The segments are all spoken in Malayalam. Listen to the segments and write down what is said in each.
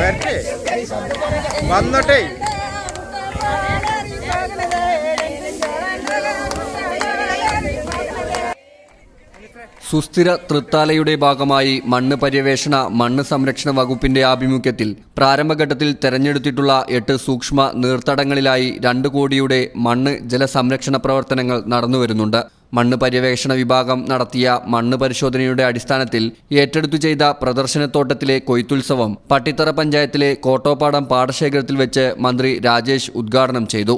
വരട്ടെ. വന്നോട്ടെ. സുസ്ഥിര തൃത്താലയുടെ ഭാഗമായി മണ്ണ് പര്യവേഷണ മണ്ണ് സംരക്ഷണ വകുപ്പിന്റെ ആഭിമുഖ്യത്തിൽ പ്രാരംഭഘട്ടത്തിൽ തെരഞ്ഞെടുത്തിട്ടുള്ള എട്ട് സൂക്ഷ്മ നീർത്തടങ്ങളിലായി രണ്ട് കോടിയുടെ മണ്ണ് ജലസംരക്ഷണ പ്രവർത്തനങ്ങൾ നടന്നുവരുന്നുണ്ട്. മണ്ണ് പര്യവേഷണ വിഭാഗം നടത്തിയ മണ്ണ് പരിശോധനയുടെ അടിസ്ഥാനത്തിൽ ഏറ്റെടുത്തു ചെയ്ത പ്രദർശനത്തോട്ടത്തിലെ കൊയ്ത്തുത്സവം പട്ടിത്തറ പഞ്ചായത്തിലെ കോട്ടോപ്പാടം പാടശേഖരത്തിൽ വെച്ച് മന്ത്രി രാജേഷ് ഉദ്ഘാടനം ചെയ്തു.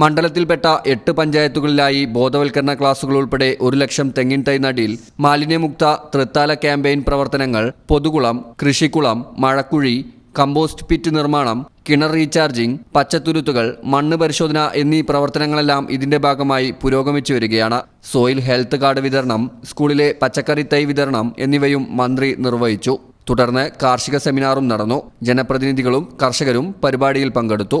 മണ്ഡലത്തിൽപ്പെട്ട എട്ട് പഞ്ചായത്തുകളിലായി ബോധവൽക്കരണ ക്ലാസുകൾ ഉൾപ്പെടെ ഒരു ലക്ഷം തെങ്ങിൻ തൈ നടിയിൽ മാലിന്യമുക്ത തൃത്താല ക്യാമ്പയിൻ പ്രവർത്തനങ്ങൾ പൊതുകുളം കൃഷിക്കുളം മഴക്കുഴി കമ്പോസ്റ്റ് പിറ്റ് നിർമ്മാണം കിണർ റീചാർജിംഗ് പച്ചത്തുരുത്തുകൾ മണ്ണ് പരിശോധന എന്നീ പ്രവർത്തനങ്ങളെല്ലാം ഇതിന്റെ ഭാഗമായി പുരോഗമിച്ചു വരികയാണ്. സോയിൽ ഹെൽത്ത് കാർഡ് വിതരണം സ്കൂളിലെ പച്ചക്കറി തൈ വിതരണം എന്നിവയും മന്ത്രി നിർവഹിച്ചു. തുടർന്ന് കാർഷിക സെമിനാറും നടന്നു. ജനപ്രതിനിധികളും കർഷകരും പരിപാടിയിൽ പങ്കെടുത്തു.